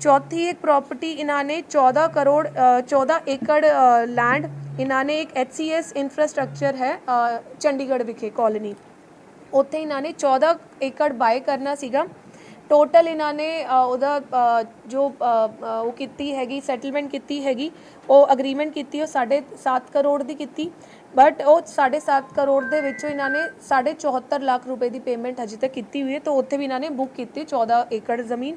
ਚੌਥੀ ਇੱਕ ਪ੍ਰਾਪਰਟੀ ਇਹਨਾਂ ਨੇ 14 ਕਰੋੜ ਅ, 14 ਏਕੜ ਲੈਂਡ ਇਹਨਾਂ ਨੇ ਇੱਕ HCS ਇਨਫਰਾਸਟ੍ਰਕਚਰ ਹੈ ਚੰਡੀਗੜ੍ਹ ਵਿਖੇ ਕਾਲੋਨੀ ਉੱਥੇ ਇਹਨਾਂ ਨੇ 14 ਏਕੜ ਬਾਏ ਕਰਨਾ ਸੀਗਾ। ਟੋਟਲ ਇਹਨਾਂ ਨੇ ਅ, ਉਹਦਾ ਅ, ਜੋ ਅ, ਅ, ਉਹ ਕੀਤੀ ਹੈਗੀ ਸੈਟਲਮੈਂਟ ਕੀਤੀ ਹੈਗੀ ਉਹ ਅਗਰੀਮੈਂਟ ਕੀਤੀ ਉਹ 7.5 ਕਰੋੜ ਦੀ ਕੀਤੀ। ਬਟ ਉਹ 7.5 ਕਰੋੜ ਦੇ ਵਿੱਚੋਂ ਇਹਨਾਂ ਨੇ 74 ਲੱਖ ਰੁਪਏ ਦੀ ਪੇਮੈਂਟ ਹਜੇ ਤੱਕ ਕੀਤੀ ਹੋਈ ਹੈ ਤਾਂ ਉੱਥੇ ਵੀ ਇਹਨਾਂ ਨੇ ਬੁੱਕ ਕੀਤੀ 14 ਏਕੜ ਜ਼ਮੀਨ।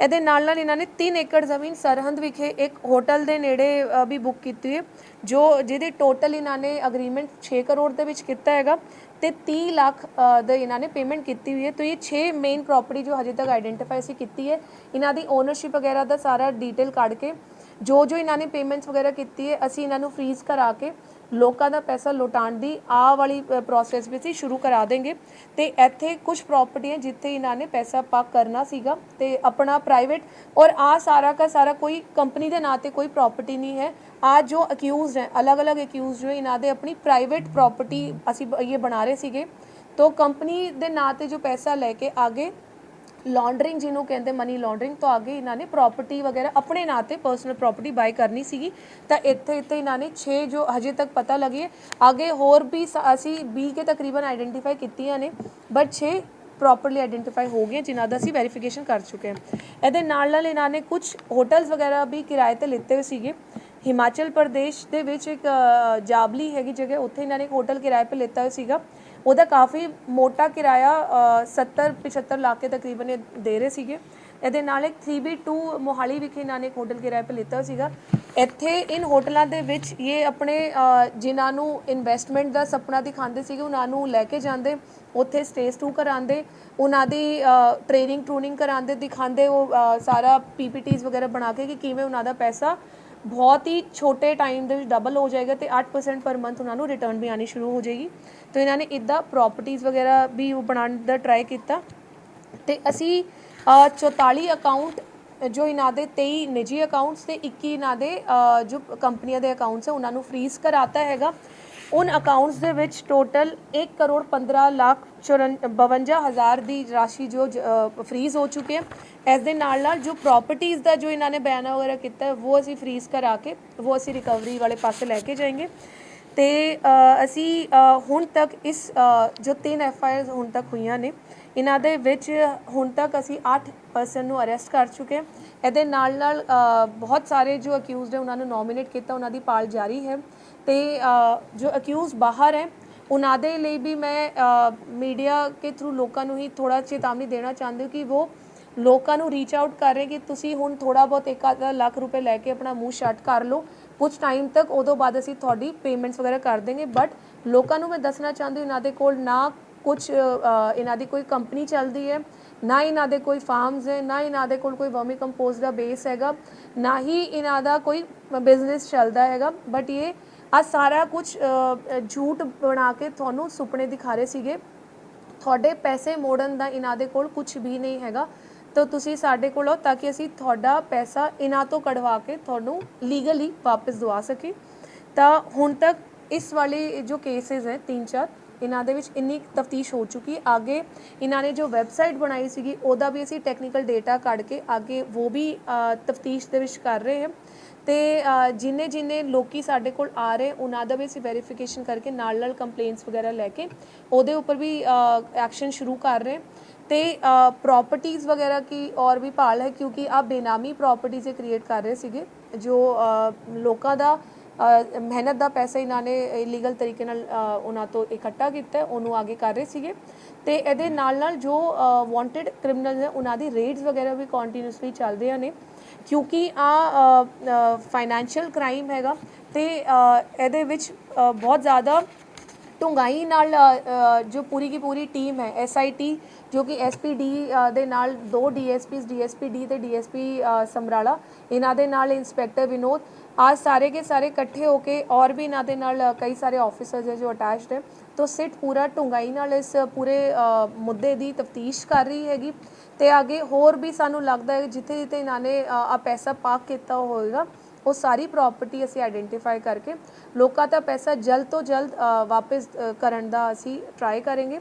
ਇਹਦੇ ਨਾਲ ਨਾਲ ਇਹਨਾਂ ਨੇ 3 ਏਕੜ ਜ਼ਮੀਨ ਸਰਹੰਦ ਵਿਖੇ ਇੱਕ ਹੋਟਲ ਦੇ ਨੇੜੇ ਵੀ ਬੁੱਕ ਕੀਤੀ ਹੈ ਜੋ ਜਿਹਦੇ ਟੋਟਲ ਇਹਨਾਂ ਨੇ ਅਗਰੀਮੈਂਟ 6 ਕਰੋੜ ਦੇ ਵਿੱਚ ਕੀਤਾ ਹੈਗਾ ਤੇ 30 ਲੱਖ ਅ, ਦੇ ਇਹਨਾਂ ਨੇ ਪੇਮੈਂਟ ਕੀਤੀ ਹੋਈ ਹੈ। ਤਾਂ ਇਹ 6 ਮੇਨ ਪ੍ਰਾਪਰਟੀ ਜੋ ਹਜੇ ਤੱਕ ਆਈਡੈਂਟੀਫਾਈ ਸੀ ਕੀਤੀ ਹੈ। ਇਹਨਾਂ ਦੀ ਓਨਰਸ਼ਿਪ ਵਗੈਰਾ ਦਾ ਸਾਰਾ ਡੀਟੇਲ ਕੱਢ ਕੇ ਜੋ ਜੋ ਇਹਨਾਂ ਨੇ ਪੇਮੈਂਟਸ ਵਗੈਰਾ ਕੀਤੀ ਹੈ ਅਸੀਂ ਇਹਨਾਂ ਨੂੰ ਫ੍ਰੀਜ਼ ਕਰਾ ਕੇ ਲੋਕਾਂ ਦਾ ਪੈਸਾ ਲੁਟਾਉਣ ਦੀ ਆ ਵਾਲੀ ਪ੍ਰੋਸੈਸ ਵੀ ਅਸੀਂ ਸ਼ੁਰੂ ਕਰਾ ਦੇਂਗੇ। ਤੇ ਇੱਥੇ ਕੁਝ ਪ੍ਰਾਪਰਟੀਆਂ ਜਿੱਥੇ ਇਹਨਾਂ ਨੇ ਪੈਸਾ ਪਾਕ ਕਰਨਾ ਸੀਗਾ ਤੇ ਆਪਣਾ ਪ੍ਰਾਈਵੇਟ ਔਰ ਆ ਸਾਰਾ ਦਾ ਸਾਰਾ ਕੋਈ ਕੰਪਨੀ ਦੇ ਨਾਂ ਤੇ ਕੋਈ ਪ੍ਰਾਪਰਟੀ ਨਹੀਂ ਹੈ। ਆ ਜੋ ਅਕਿਊਜ਼ਡ ਹੈ, ਅਲੱਗ-ਅਲੱਗ ਅਕਿਊਜ਼ਡ ਜੋ ਇਹਨਾਂ ਦੇ ਆਪਣੀ ਪ੍ਰਾਈਵੇਟ ਪ੍ਰਾਪਰਟੀ ਅਸੀਂ ਇਹ ਬਣਾ ਰਹੇ ਸੀਗੇ। ਤੋਂ ਕੰਪਨੀ ਦੇ ਨਾਂ ਤੇ ਜੋ ਪੈਸਾ ਲੈ ਕੇ ਆਗੇ ਲਾਂਡਰਿੰਗ ਜਿਹਨੂੰ ਕਹਿੰਦੇ ਮਨੀ ਲਾਂਡਰਿੰਗ ਤੋਂ ਅੱਗੇ ਇਹਨਾਂ ਨੇ ਪ੍ਰਾਪਰਟੀ ਵਗੈਰਾ ਆਪਣੇ ਨਾਂ ਤੇ ਪਰਸਨਲ ਪ੍ਰਾਪਰਟੀ ਬਾਈ ਕਰਨੀ ਸੀਗੀ। ਤਾਂ ਇੱਥੇ ਇੱਥੇ ਇਹਨਾਂ ਨੇ 6 ਜੋ ਹਜੇ ਤੱਕ ਪਤਾ ਲੱਗੀ, ਅੱਗੇ ਹੋਰ ਵੀ ਸ- ਅਸੀਂ 20 ਕੇ ਤਕਰੀਬਨ ਆਈਡੈਂਟੀਫਾਈ ਕੀਤੀਆਂ ਨੇ ਬਟ 6 ਪ੍ਰੋਪਰਲੀ ਆਈਡੈਂਟੀਫਾਈ ਹੋ ਗਏ ਜਿਨ੍ਹਾਂ ਦਾ ਅਸੀਂ ਵੈਰੀਫਿਕੇਸ਼ਨ ਕਰ ਚੁੱਕੇ ਹਾਂ। ਇਹਦੇ ਨਾਲ ਨਾਲ ਇਹਨਾਂ ਨੇ ਕੁਝ ਹੋਟਲਸ ਵਗੈਰਾ ਵੀ ਕਿਰਾਏ ਤੇ ਲਿੱਤੇ ਹੋਏ ਸੀਗੇ। ਹਿਮਾਚਲ ਪ੍ਰਦੇਸ਼ ਦੇ ਵਿੱਚ ਇੱਕ ਜਾਬਲੀ ਹੈਗੀ ਜਗ੍ਹਾ, ਉੱਥੇ ਇਹਨਾਂ ਨੇ ਹੋਟਲ ਕਿਰਾਏ 'ਤੇ ਲਿੱਤਾ ਹੋਇਆ ਸੀਗਾ। ਉਹਦਾ ਕਾਫੀ ਮੋਟਾ ਕਿਰਾਇਆ ਅ, 70 75 ਲੱਖ ਦੇ ਤਕਰੀਬਨ ਇਹ ਦੇ ਰਹੇ ਸੀਗੇ। ਇਹਦੇ ਨਾਲ ਇੱਕ 3B2 ਮੋਹਾਲੀ ਵਿਖੇ ਇਹਨਾਂ ਨੇ ਇੱਕ ਹੋਟਲ ਕਿਰਾਏ 'ਤੇ ਲਿੱਤਾ ਸੀਗਾ। ਇੱਥੇ ਇਨ ਹੋਟਲਾਂ ਦੇ ਵਿੱਚ ਇਹ ਆਪਣੇ ਅ, ਜਿਨ੍ਹਾਂ ਨੂੰ ਇਨਵੈਸਟਮੈਂਟ ਦਾ ਸੁਪਨਾ ਦਿਖਾਉਂਦੇ ਸੀਗੇ ਉਹਨਾਂ ਨੂੰ ਲੈ ਕੇ ਜਾਂਦੇ ਉੱਥੇ ਸਟੇਜ ਟੂ ਕਰਾਉਂਦੇ ਉਹਨਾਂ ਦੀ ਟ੍ਰੇਨਿੰਗ ਟਰੂਨਿੰਗ ਕਰਾਉਂਦੇ ਦਿਖਾਉਂਦੇ ਉਹ ਅ, ਸਾਰਾ ਪੀਪੀਟੀਜ਼ ਵਗੈਰਾ ਬਣਾ ਕੇ ਕਿ ਕਿਵੇਂ ਉਹਨਾਂ ਦਾ ਪੈਸਾ ਬਹੁਤ ਹੀ ਛੋਟੇ ਟਾਈਮ ਦੇ ਵਿੱਚ ਡਬਲ ਹੋ ਜਾਏਗਾ ਤੇ 8% ਪਰ ਮੰਥ ਉਹਨਾਂ ਨੂੰ ਰਿਟਰਨ ਵੀ ਆਣੀ ਸ਼ੁਰੂ ਹੋ ਜਾਏਗੀ। ਤਾਂ ਇਹਨਾਂ ਨੇ ਇਦਾਂ ਪ੍ਰਾਪਰਟੀਆਂ ਵਗੈਰਾ ਵੀ ਬਣਾਉਣ ਦਾ ਟਰਾਈ ਕੀਤਾ। ਤੇ ਅਸੀਂ ਅ, 44 ਅਕਾਊਂਟ ਜੋ ਇਹਨਾਂ ਦੇ 23 ਨਿੱਜੀ ਅਕਾਊਂਟਸ ਤੇ 21 ਇਹਨਾਂ ਦੇ ਜੋ ਕੰਪਨੀਆਂ ਦੇ ਅਕਾਊਂਟਸ ਹੈ ਉਹਨਾਂ ਨੂੰ ਫ੍ਰੀਜ਼ ਕਰਾਤਾ ਹੈਗਾ। ਉਨ ਅਕਾਊਂਟਸ ਦੇ ਵਿੱਚ ਟੋਟਲ 1 ਕਰੋੜ 15 ਲੱਖ 52 ਹਜ਼ਾਰ ਦੀ ਰਾਸ਼ੀ ਜੋ ਫ੍ਰੀਜ਼ ਹੋ ਚੁੱਕੀ ਹੈ। ਇਸ ਦੇ ਨਾਲ ਨਾਲ ਜੋ ਪ੍ਰਾਪਰਟੀਆਂ ਦਾ ਜੋ ਇਹਨਾਂ ਨੇ ਬਿਆਨਾ ਵਗੈਰਾ ਕੀਤਾ, ਉਹ ਅਸੀਂ ਫ੍ਰੀਜ਼ ਕਰਾ ਕੇ, ਉਹ ਅਸੀਂ ਰਿਕਵਰੀ ਵਾਲੇ ਪਾਸੇ ਲੈ ਕੇ ਜਾਏਂਗੇ। ਤੇ ਅਸੀਂ ਹੁਣ ਤੱਕ ਇਸ ਜੋ ਤਿੰਨ ਐਫ ਆਈ ਆਰ ਹੁਣ ਤੱਕ ਹੋਈਆਂ ਨੇ, ਇਹਨਾਂ ਦੇ ਵਿੱਚ ਹੁਣ ਤੱਕ ਅਸੀਂ 8 ਪਰਸਨ ਨੂੰ ਅਰੈਸਟ ਕਰ ਚੁੱਕੇ ਹਾਂ। ਇਹਦੇ ਨਾਲ ਨਾਲ ਬਹੁਤ ਸਾਰੇ ਜੋ ਅਕਿਊਜ਼ਡ ਹੈ ਉਹਨਾਂ ਨੂੰ ਨੋਮੀਨੇਟ ਕੀਤਾ, ਉਹਨਾਂ ਦੀ ਪਾਲ ਜਾਰੀ ਹੈ। ਤੇ ਜੋ ਅਕਿਊਜ਼ ਬਾਹਰ ਹੈ, ਉਹਨਾਂ ਦੇ ਲਈ ਵੀ ਮੈਂ ਮੀਡੀਆ ਕੇ ਥਰੂ ਲੋਕਾਂ ਨੂੰ ਹੀ ਥੋੜਾ ਚੇਤਾਵਨੀ ਦੇਣਾ ਚਾਹੁੰਦੀ ਹਾਂ ਕਿ ਉਹ ਲੋਕਾਂ ਨੂੰ ਰੀਚ ਆਊਟ ਕਰ ਰਹੇ ਕਿ ਤੁਸੀਂ ਹੁਣ ਥੋੜਾ ਬਹੁਤ ਇੱਕ ਅੱਧਾ ਲੱਖ ਰੁਪਏ ਲੈ ਕੇ ਆਪਣਾ ਮੂੰਹ ਸ਼ਟ ਕਰ ਲਓ। ਕੁਝ ਟਾਈਮ ਤੱਕ ਉਦੋਂ ਬਾਅਦ ਅਸੀਂ ਤੁਹਾਡੀ ਪੇਮੈਂਟਸ ਵਗੈਰਾ ਕਰ ਦੇਂਗੇ ਬਟ ਲੋਕਾਂ ਨੂੰ ਮੈਂ ਦੱਸਣਾ ਚਾਹੁੰਦੀ ਹਾਂ, ਇਹਨਾਂ ਦੇ ਕੋਲ ਨਾ ਕੁਝ ਇਹਨਾਂ ਦੀ ਕੋਈ ਕੰਪਨੀ ਚੱਲਦੀ ਹੈ, ਨਾ ਇਹਨਾਂ ਦੇ ਕੋਈ ਫਾਰਮਸ ਹੈ, ਨਾ ਇਹਨਾਂ ਦੇ ਕੋਲ ਕੋਈ ਵਰਮੀ ਕੰਪੋਸਟ ਦਾ ਬੇਸ ਹੈਗਾ, ਨਾ ਹੀ ਇਹਨਾਂ ਦਾ ਕੋਈ ਬਿਜ਼ਨਸ ਚੱਲਦਾ ਹੈਗਾ ਬਟ ਇਹ ਆ ਸਾਰਾ ਕੁਝ ਝੂਠ ਬਣਾ ਕੇ ਤੁਹਾਨੂੰ ਸੁਪਨੇ ਦਿਖਾ ਰਹੇ ਸੀਗੇ। ਤੁਹਾਡੇ ਪੈਸੇ ਮੋੜਨ ਦਾ ਇਹਨਾਂ ਦੇ ਕੋਲ ਕੁਝ ਵੀ ਨਹੀਂ ਹੈਗਾ। ਤਾਂ ਤੁਸੀਂ ਸਾਡੇ ਕੋਲ ਆਓ ਤਾਂ ਕਿ ਅਸੀਂ ਤੁਹਾਡਾ ਪੈਸਾ ਇਹਨਾਂ ਤੋਂ ਕਢਵਾ ਕੇ ਤੁਹਾਨੂੰ ਲੀਗਲੀ ਵਾਪਸ ਦਵਾ ਸਕੇ ਤਾਂ ਹੁਣ ਤੱਕ ਇਸ ਵਾਲੇ ਜੋ ਕੇਸਿਸ ਹੈ, ਤਿੰਨ ਚਾਰ, ਇਹਨਾਂ ਦੇ ਵਿੱਚ ਇੰਨੀ ਤਫਤੀਸ਼ ਹੋ ਚੁੱਕੀ ਹੈ। ਅੱਗੇ ਇਹਨਾਂ ਨੇ ਜੋ ਵੈਬਸਾਈਟ ਬਣਾਈ ਸੀਗੀ, ਉਹਦਾ ਵੀ ਅਸੀਂ ਟੈਕਨੀਕਲ ਡੇਟਾ ਕੱਢ ਕੇ ਅੱਗੇ ਉਹ ਵੀ ਤਫਤੀਸ਼ ਦੇ ਵਿੱਚ ਕਰ ਰਹੇ ਹਾਂ। ਤੇ ਜਿੰਨੇ ਜਿੰਨੇ ਲੋਕੀ ਸਾਡੇ ਕੋਲ ਆ ਰਹੇ, ਉਹਨਾਂ ਦਾ ਵੀ ਅਸੀਂ ਵੈਰੀਫਿਕੇਸ਼ਨ ਕਰਕੇ ਨਾਲ ਨਾਲ ਕੰਪਲੇਂਟਸ ਵਗੈਰਾ ਲੈ ਕੇ ਉਹਦੇ ਉੱਪਰ ਵੀ ਐਕਸ਼ਨ ਸ਼ੁਰੂ ਕਰ ਰਹੇ। ਤੇ ਪ੍ਰਾਪਰਟੀਆਂ ਵਗੈਰਾ ਕੀ ਔਰ ਵੀ ਭਾਲ ਹੈ ਕਿਉਂਕਿ ਆ ਬੇਨਾਮੀ ਪ੍ਰਾਪਰਟੀਆਂ ਇਹ ਕ੍ਰੀਏਟ ਕਰ ਰਹੇ ਸੀਗੇ, ਜੋ ਲੋਕਾਂ ਦਾ ਮਿਹਨਤ ਦਾ ਪੈਸਾ ਇਹਨਾਂ ਨੇ ਇਲੀਗਲ ਤਰੀਕੇ ਨਾਲ ਉਹਨਾਂ ਤੋਂ ਇਕੱਠਾ ਕੀਤਾ ਹੈ, ਉਹਨੂੰ ਅੱਗੇ ਕਰ ਰਹੇ ਸੀਗੇ। ਤੇ ਇਹਦੇ ਨਾਲ ਨਾਲ ਜੋ ਵਾਂਟਡ ਕ੍ਰਿਮੀਨਲਸ ਨੇ ਉਹਨਾਂ ਦੀ ਰੇਡਸ ਵਗੈਰਾ ਵੀ ਕੰਟੀਨਿਊਸਲੀ ਚੱਲਦੀਆਂ ਨੇ। ਕਿਉਂਕਿ ਆ ਫਾਈਨੈਂਸ਼ੀਅਲ ਕ੍ਰਾਈਮ ਹੈਗਾ ਤੇ ਇਹਦੇ ਵਿੱਚ ਬਹੁਤ ਜ਼ਿਆਦਾ ਢੁੰਗਾਈ ਨਾਲ ਜੋ ਪੂਰੀ ਕੀ ਪੂਰੀ ਟੀਮ ਹੈ ਐਸਆਈਟੀ ਜੋ ਕਿ ਐਸਪੀਡੀ ਦੇ ਨਾਲ ਦੋ ਡੀਐਸਪੀਸ ਡੀ ਤੇ ਡੀਐਸਪੀ ਸਮਰਾਲਾ ਇਹਨਾਂ ਦੇ ਨਾਲ ਇੰਸਪੈਕਟਰ ਵਿਨੋਦ आज सारे के सारे इकट्ठे होके और भी ਇਹਨਾਂ ਦੇ ਨਾਲ ਅ, ਕਈ ਸਾਰੇ ਆਫੀਸਰਸ ਹੈ ਜੋ ਅਟੈਚਡ ਹੈ ਤੋ ਸਿਟ ਪੂਰਾ ਢੁੰਗਾਈ ਨਾਲ ਇਸ ਪੂਰੇ ਅ, ਮੁੱਦੇ ਦੀ ਤਫਤੀਸ਼ ਕਰ ਰਹੀ ਹੈਗੀ ਤੇ ਅੱਗੇ ਹੋਰ ਵੀ ਸਾਨੂੰ ਲੱਗਦਾ ਹੈ ਜਿੱਥੇ ਜਿੱਥੇ ਇਹਨਾਂ ਨੇ ਆ ਪੈਸਾ ਪਾਕ ਕੀਤਾ ਹੋਏਗਾ ਉਹ ਸਾਰੀ ਪ੍ਰਾਪਰਟੀ ਅਸੀਂ ਆਇਡੈਂਟੀਫਾਈ ਕਰਕੇ ਲੋਕਾਂ ਦਾ ਪੈਸਾ ਜਲਦ ਤੋਂ ਜਲਦ ਅ, ਵਾਪਸ ਅ, ਕਰਨ ਦਾ ਅਸੀਂ ਟਰਾਈ ਕਰਾਂਗੇ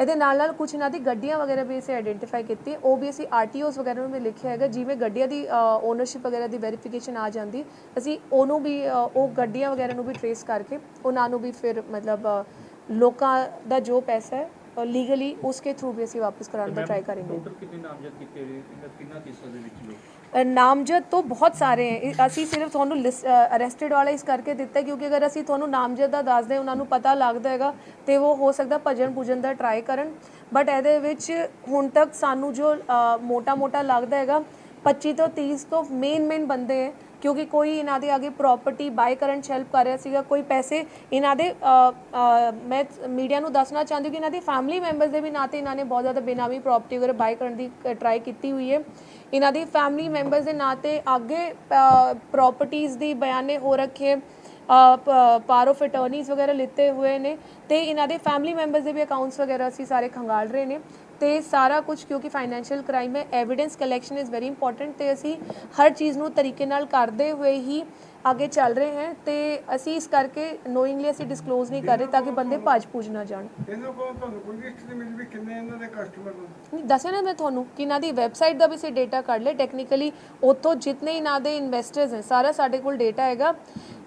ਇਹਦੇ ਨਾਲ ਨਾਲ ਕੁਝ ਇਹਨਾਂ ਦੀ ਗੱਡੀਆਂ ਵਗੈਰਾ ਵੀ ਅਸੀਂ ਆਇਡੈਂਟੀਫਾਈ ਕੀਤੀ। ਉਹ ਵੀ ਅਸੀਂ ਆਰਟੀਓਸ ਵਗੈਰਾ ਨੂੰ ਵੀ ਲਿਖਿਆ ਹੈਗਾ ਜਿਵੇਂ ਗੱਡੀਆਂ ਦੀ ਓਨਰਸ਼ਿਪ ਵਗੈਰਾ ਦੀ ਵੈਰੀਫਿਕੇਸ਼ਨ ਆ ਜਾਂਦੀ। ਅਸੀਂ ਉਹਨੂੰ ਵੀ ਉਹ ਗੱਡੀਆਂ ਵਗੈਰਾ ਨੂੰ ਵੀ ਟਰੇਸ ਕਰਕੇ ਉਹਨਾਂ ਨੂੰ ਵੀ ਫਿਰ ਮਤਲਬ ਲੋਕਾਂ ਦਾ ਜੋ ਪੈਸਾ ਹੈ ਲੀਗਲੀ ਉਸਕੇ ਥਰੂ ਵੀ ਅਸੀਂ ਵਾਪਸ ਕਰਾਉਣ ਦਾ ਟਰਾਈ ਕਰਾਂਗੇ। ਟੋਟਲ ਕਿੰਨੇ ਨਾਮਜ਼ਦ ਕੀਤੇ ਹੋਏ ਕਿੰਨਾ ਕੇਸਾਂ ਦੇ ਵਿੱਚ ਲੋਕ? ਨਾਮਜ਼ਦ ਤੋਂ ਬਹੁਤ ਸਾਰੇ ਹੈ। ਅਸੀਂ ਸਿਰਫ ਤੁਹਾਨੂੰ ਅਰੈਸਟਡ ਵਾਲਾ ਇਸ ਕਰਕੇ ਦਿੱਤਾ ਕਿਉਂਕਿ ਅਗਰ ਅਸੀਂ ਤੁਹਾਨੂੰ ਨਾਮਜ਼ਦ ਦਾ ਦੱਸਦੇ, ਉਹਨਾਂ ਨੂੰ ਪਤਾ ਲੱਗਦਾ ਹੈਗਾ, ਤੇ ਉਹ ਹੋ ਸਕਦਾ ਭਜਨ ਪੂਜਨ ਦਾ ਟਰਾਈ ਕਰਨ। ਬਟ ਇਹਦੇ ਵਿੱਚ ਹੁਣ ਤੱਕ ਸਾਨੂੰ ਜੋ ਮੋਟਾ-ਮੋਟਾ ਲੱਗਦਾ ਹੈਗਾ 25 ਤੋਂ 30 ਤੋਂ ਮੇਨ ਮੇਨ ਬੰਦੇ ਹੈ। ਕਿਉਂਕਿ ਕੋਈ ਇਹਨਾਂ ਦੇ ਅੱਗੇ ਪ੍ਰਾਪਰਟੀ ਬਾਈ ਕਰਨ 'ਚ ਹੈਲਪ ਕਰ ਰਿਹਾ ਸੀਗਾ, ਕੋਈ ਪੈਸੇ ਇਹਨਾਂ ਦੇ ਮੈਂ ਮੀਡੀਆ ਨੂੰ ਦੱਸਣਾ ਚਾਹੁੰਦੀ ਕਿ ਇਹਨਾਂ ਦੀ ਫੈਮਿਲੀ ਮੈਂਬਰਸ ਦੇ ਵੀ ਨਾਂ ਤੇ ਇਹਨਾਂ ਨੇ ਬਹੁਤ ਜ਼ਿਆਦਾ ਬੇਨਾਮੀ ਪ੍ਰਾਪਰਟੀ ਵਗੈਰਾ ਬਾਈ ਕਰਨ ਦੀ ਟਰਾਈ ਕੀਤੀ ਹੋਈ ਹੈ। ਇਹਨਾਂ ਦੀ ਫੈਮਿਲੀ ਮੈਂਬਰਸ ਦੇ ਨਾਂ ਤੇ ਅੱਗੇ ਪ੍ਰਾਪਰਟੀਆਂ ਦੀ ਬਿਆਨੇ ਹੋ ਰੱਖੇ। ਪਾਰ ਆਫ ਅਟਾਰਨੀਜ਼ ਵਗੈਰਾ ਲਿੱਤੇ ਹੋਏ ਨੇ ਤੇ ਇਹਨਾਂ ਦੇ ਫੈਮਿਲੀ ਮੈਂਬਰਸ ਦੇ ਵੀ ਅਕਾਊਂਟਸ ਵਗੈਰਾ ਅਸੀਂ ਸਾਰੇ ਖੰਗਾਲ ਰਹੇ ਨੇ ਤੇ ਸਾਰਾ ਕੁਝ ਕਿਉਂਕਿ ਫਾਈਨੈਂਸ਼ੀਅਲ ਕ੍ਰਾਈਮ ਹੈ evidence collection is very important ਤੇ ਅਸੀਂ ਹਰ ਚੀਜ਼ ਨੂੰ ਤਰੀਕੇ ਨਾਲ ਕਰਦੇ ਹੋਏ ਹੀ ਅੱਗੇ ਚੱਲ ਰਹੇ ਹਾਂ ਤੇ ਅਸੀਂ ਇਸ ਕਰਕੇ ਨੋਇੰਗਲੀ ਅਸੀਂ ਡਿਸਕਲੋਜ਼ ਨਹੀਂ ਕਰ ਰਹੇ ਤਾਂ ਕਿ ਬੰਦੇ ਭੱਜ ਭੁੱਜ ਨਾ ਜਾਣ। ਇਹਨਾਂ ਕੋਲ ਤੁਹਾਨੂੰ ਕੋਈ ਲਿਸਟ ਨਹੀਂ ਮਿਲੀ ਵੀ ਕਿੰਨੇ ਇਹਨਾਂ ਦੇ ਕਸਟਮਰ ਨੇ? ਨਹੀਂ ਦੱਸਿਆ ਨਾ ਮੈਂ ਤੁਹਾਨੂੰ ਕਿ ਇਹਨਾਂ ਦੀ ਵੈਬਸਾਈਟ ਦਾ ਵੀ ਅਸੀਂ ਡੇਟਾ ਕੱਢ ਲਿਆ ਟੈਕਨੀਕਲੀ ਉੱਥੋਂ ਜਿੰਨੇ ਇਹਨਾਂ ਦੇ ਇਨਵੈਸਟਰਸ ਹੈ ਸਾਰਾ ਸਾਡੇ ਕੋਲ ਡੇਟਾ ਹੈਗਾ।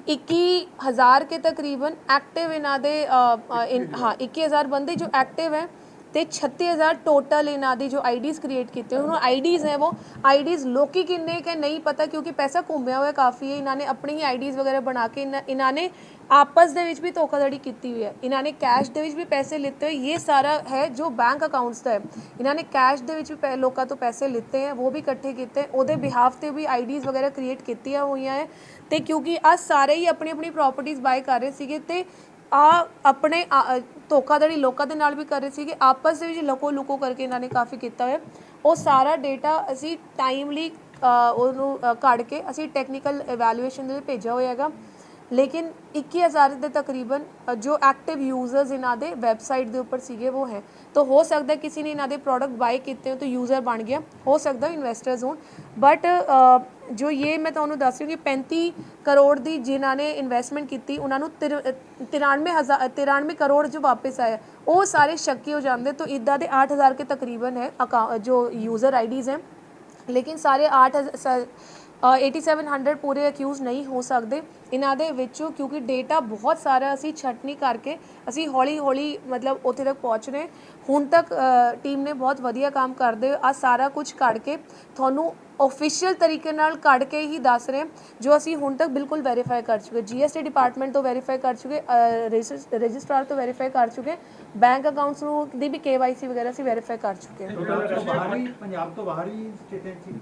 21000 ਕੇ ਤਕਰੀਬਨ ਐਕਟਿਵ ਇਹਨਾਂ ਦੇ ਅ, ਅ, ਇਨ- 21000 ਬੰਦੇ ਜੋ ਐਕਟਿਵ ਹੈ ਤੇ 36000 ਟੋਟਲ ਇਹਨਾਂ ਦੀ ਜੋ ਆਈਡੀਜ਼ ਕ੍ਰੀਏਟ ਕੀਤੇ ਹੋਏ, ਹੁਣ ਆਈਡੀਜ਼ ਹੈ ਉਹ ਆਈਡੀਜ਼ ਲੋਕੀ ਕਿੰਨੇ ਕਿ ਨਹੀਂ ਪਤਾ, ਕਿਉਂਕਿ ਪੈਸਾ ਘੁੰਮਿਆ ਹੋਇਆ ਕਾਫੀ ਹੈ, ਇਹਨਾਂ ਨੇ ਆਪਣੀ ਹੀ ਆਈਡੀਜ਼ ਵਗੈਰਾ ਬਣਾ ਕੇ ਇਹਨਾਂ- ਇਹਨਾਂ ਨੇ ਆਪਸ ਦੇ ਵਿੱਚ ਵੀ ਧੋਖਾਧੜੀ ਕੀਤੀ ਹੋਈ ਹੈ, ਇਹਨਾਂ ਨੇ ਕੈਸ਼ ਦੇ ਵਿੱਚ ਵੀ ਪੈਸੇ ਲਿੱਤੇ ਹੋਏ, ਇਹ ਸਾਰਾ ਹੈ ਜੋ ਬੈਂਕ ਅਕਾਊਂਟਸ ਦਾ ਹੈ, ਇਹਨਾਂ ਨੇ ਕੈਸ਼ ਦੇ ਵਿੱਚ ਵੀ ਪੈ- ਲੋਕਾਂ ਤੋਂ ਪੈਸੇ ਲਿੱਤੇ ਹੈ, ਉਹ ਵੀ ਇਕੱਠੇ ਕੀਤੇ, ਉਹਦੇ ਬਿਹਾਫ ਤੇ ਵੀ ਆਈਡੀਜ਼ ਵਗੈਰਾ ਕ੍ਰੀਏਟ ਕੀਤੀਆਂ ਹੋਈਆਂ ਹੈ, ਤੇ ਕਿਉਂਕਿ ਆ ਸਾਰੇ ਹੀ ਆਪਣੀ ਆਪਣੀ ਪ੍ਰਾਪਰਟੀਆਂ ਬਾਏ ਕਰ ਰਹੇ ਸੀਗੇ, ਤੇ ਆ ਆਪਣੇ, ਆ- ਧੋਖਾਧੜੀ ਲੋਕਾਂ ਦੇ ਨਾਲ ਵੀ ਕਰ ਰਹੇ ਸੀਗੇ। ਆਪਸ ਦੇ ਵਿੱਚ ਲਕੋ ਲੁਕੋ ਕਰਕੇ ਇਹਨਾਂ ਨੇ ਕਾਫੀ ਕੀਤਾ ਹੋਇਆ। ਉਹ ਸਾਰਾ ਡੇਟਾ ਅਸੀਂ ਟਾਈਮਲੀ ਉਹਨੂੰ ਕੱਢ ਕੇ ਅਸੀਂ ਟੈਕਨੀਕਲ ਇਵੈਲੂਏਸ਼ਨ ਦੇ ਲਈ ਭੇਜਿਆ ਹੋਇਆ ਹੈਗਾ। ਲੇਕਿਨ 21000 ਦੇ ਤਕਰੀਬਨ ਜੋ ਐਕਟਿਵ ਯੂਜ਼ਰਸ ਇਹਨਾਂ ਦੇ ਵੈਬਸਾਈਟ ਦੇ ਉੱਪਰ ਸੀਗੇ, ਉਹ ਹੈ। ਤਾਂ ਹੋ ਸਕਦਾ ਕਿਸੇ ਨੇ ਇਹਨਾਂ ਦੇ ਪ੍ਰੋਡਕਟ ਬਾਏ ਕੀਤੇ ਹੋ ਤਾਂ ਯੂਜ਼ਰ ਬਣ ਗਿਆ। ਹੋ ਸਕਦਾ ਇਨਵੈਸਟਰਸ ਹੋਣ। ਬਟ ਜੋ ਇਹ ਮੈਂ ਤੁਹਾਨੂੰ ਦੱਸ ਰਹੀ ਹਾਂ ਕਿ 35 ਕਰੋੜ ਦੀ ਜਿਨ੍ਹਾਂ ਨੇ ਇਨਵੈਸਟਮੈਂਟ ਕੀਤੀ, ਉਹਨਾਂ ਨੂੰ 93000 93 ਕਰੋੜ ਜੋ ਵਾਪਸ ਆਇਆ ਉਹ ਸਾਰੇ ਸ਼ੱਕੀ ਹੋ ਜਾਂਦੇ ਤਾਂ ਇਦਾਂ ਦੇ 8000 ਕੇ ਤਕਰੀਬਨ ਹੈ account- ਜੋ ਯੂਜ਼ਰ ਆਈਡੀਜ਼ ਹੈ। ਲੇਕਿਨ ਸਾਰੇ 8 8700 ਪੂਰੇ ਅਕਿਊਜ਼ ਨਹੀਂ ਹੋ ਸਕਦੇ। ਇਹਨਾਂ ਦੇ ਵਿੱਚੋਂ ਕਿਉਂਕਿ ਡੇਟਾ ਬਹੁਤ ਸਾਰਾ ਅਸੀਂ ਛਟਨੀ ਕਰਕੇ ਅਸੀਂ ਹੌਲੀ ਹੌਲੀ ਮਤਲਬ ਉੱਥੇ ਤੱਕ ਪਹੁੰਚ ਰਹੇ ਹੁਣ ਤੱਕ ਟੀਮ ਨੇ ਬਹੁਤ ਵਧੀਆ ਕੰਮ ਕਰਦੇ ਆ ਸਾਰਾ ਕੁਝ ਕੱਢ ਕੇ ਤੁਹਾਨੂੰ ਆਫੀਸ਼ੀਅਲ ਤਰੀਕੇ ਨਾਲ ਕੱਢ ਕੇ ਹੀ ਦੱਸ ਰਹੇ ਹਾਂ, ਜੋ ਅਸੀਂ ਹੁਣ ਤੱਕ ਬਿਲਕੁਲ ਵੈਰੀਫਾਈ ਕਰ ਚੁੱਕੇ। ਜੀਐਸਟੀ ਡਿਪਾਰਟਮੈਂਟ ਤੋਂ ਵੈਰੀਫਾਈ ਕਰ ਚੁੱਕੇ ਰਜਿਸਟਰਾਰ ਤੋਂ ਵੈਰੀਫਾਈ ਕਰ ਚੁੱਕੇ। ਬੈਂਕ ਅਕਾਊਂਟਸ ਨੂੰ ਦੀ ਵੀ ਕੇਵਾਈਸੀ ਵਗੈਰਾ ਅਸੀਂ ਵੈਰੀਫਾਈ ਕਰ ਚੁੱਕੇ ਹਾਂ। ਪੰਜਾਬ ਤੋਂ ਬਾਹਰ ਹੀ ਸਟੇਟਾਂ 'ਚ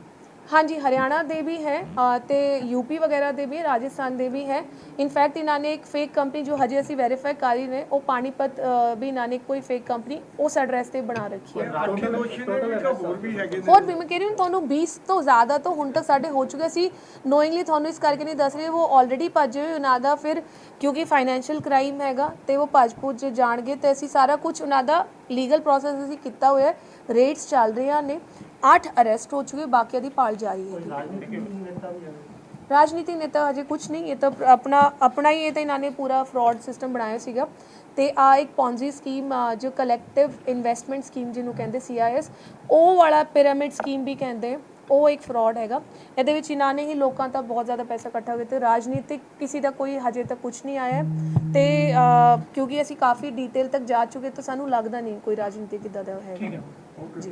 ਹਾਂਜੀ ਹਰਿਆਣਾ ਦੇ ਵੀ ਹੈ ਤੇ ਯੂਪੀ ਵਗੈਰਾ ਦੇ ਵੀ ਰਾਜਸਥਾਨ ਦੇ ਵੀ ਹੈ। ਇਨਫੈਕਟ ਇਹਨਾਂ ਨੇ ਇੱਕ ਫੇਕ ਕੰਪਨੀ ਜੋ ਹਜੇ ਅਸੀਂ ਵੈਰੀਫਾਈ ਕਰ ਹੀ ਨੇ ਉਹ ਪਾਣੀਪਤ ਵੀ ਇਹਨਾਂ ਨੇ ਕੋਈ ਫੇਕ ਕੰਪਨੀ ਉਸ ਐਡਰੈਸ ਤੇ ਬਣਾ ਰੱਖੀ ਹੈ। ਹੋਰ ਵੀ ਹੈਗੇ ਨੇ? ਹੋਰ ਵੀ ਮੈਂ ਕਹਿ ਰਹੀ ਹਾਂ ਤੁਹਾਨੂੰ 20 ਤੋਂ ਜ਼ਿਆਦਾ ਤੋਂ ਹੁਣ ਤੱਕ ਸਾਡੇ ਹੋ ਚੁੱਕੇ ਸੀ। ਨੋਇੰਗਲੀ ਤੁਹਾਨੂੰ ਇਸ ਕਰਕੇ ਨਹੀਂ ਦੱਸ ਰਹੀ ਉਹ ਆਲਰੇਡੀ ਭੱਜੇ ਹੋਏ ਉਹਨਾਂ ਦਾ ਫਿਰ ਕਿਉਂਕਿ ਫਾਈਨੈਂਸ਼ੀਅਲ ਕ੍ਰਾਈਮ ਹੈਗਾ ਤੇ ਉਹ ਭੱਜ ਭੁੱਜ ਜਾਣਗੇ ਤੇ ਅਸੀਂ ਸਾਰਾ ਕੁਝ ਉਹਨਾਂ ਦਾ ਲੀਗਲ ਪ੍ਰੋਸੈਸ ਅਸੀਂ ਕੀਤਾ ਹੋਇਆ ਹੈ। ਰੇਟਸ ਚੱਲ ਰਹੀਆਂ ਨੇ। 8 ਅਰੈਸਟ ਹੋ ਚੁੱਕੇ ਬਾਕੀਆਂ ਦੀ ਭਾਲ ਜਾਰੀ ਹੈ। ਰਾਜਨੀਤਿਕ ਨੇਤਾ ਹਜੇ ਕੁਝ ਨਹੀਂ ਇਹ ਤਾਂ ਆਪਣਾ ਆਪਣਾ ਹੀ ਇਹ ਤਾਂ ਇਹਨਾਂ ਨੇ ਪੂਰਾ ਫਰਾਡ ਸਿਸਟਮ ਬਣਾਇਆ ਸੀਗਾ। ਤੇ ਆ ਇੱਕ ਪੌਂਜੀ ਸਕੀਮ ਜੋ ਕਲੈਕਟਿਵ ਇਨਵੈਸਟਮੈਂਟ ਸਕੀਮ ਜਿਹਨੂੰ ਕਹਿੰਦੇ ਸੀਆਈਐਸ ਉਹ ਵਾਲਾ ਪਿਰਾਮਿਡ ਸਕੀਮ ਵੀ ਕਹਿੰਦੇ ਉਹ ਇੱਕ ਫਰਾਡ ਹੈਗਾ। ਇਹਦੇ ਵਿੱਚ ਇਹਨਾਂ ਨੇ ਹੀ ਲੋਕਾਂ ਦਾ ਬਹੁਤ ਜ਼ਿਆਦਾ ਪੈਸਾ ਇਕੱਠਾ ਕੀਤਾ। ਤੇ ਰਾਜਨੀਤਿਕ ਕਿਸੇ ਦਾ ਕੋਈ ਹਜੇ ਤੱਕ ਕੁਝ ਨਹੀਂ ਆਇਆ। ਤੇ ਕਿਉਂਕਿ ਅਸੀਂ ਕਾਫੀ ਡੀਟੇਲ ਤੱਕ ਜਾ ਚੁੱਕੇ ਤਾਂ ਸਾਨੂੰ ਲੱਗਦਾ ਨਹੀਂ ਕੋਈ ਰਾਜਨੀਤਿਕ ਇਦਾਂ ਦਾ ਹੈਗਾ। ਓਕੇ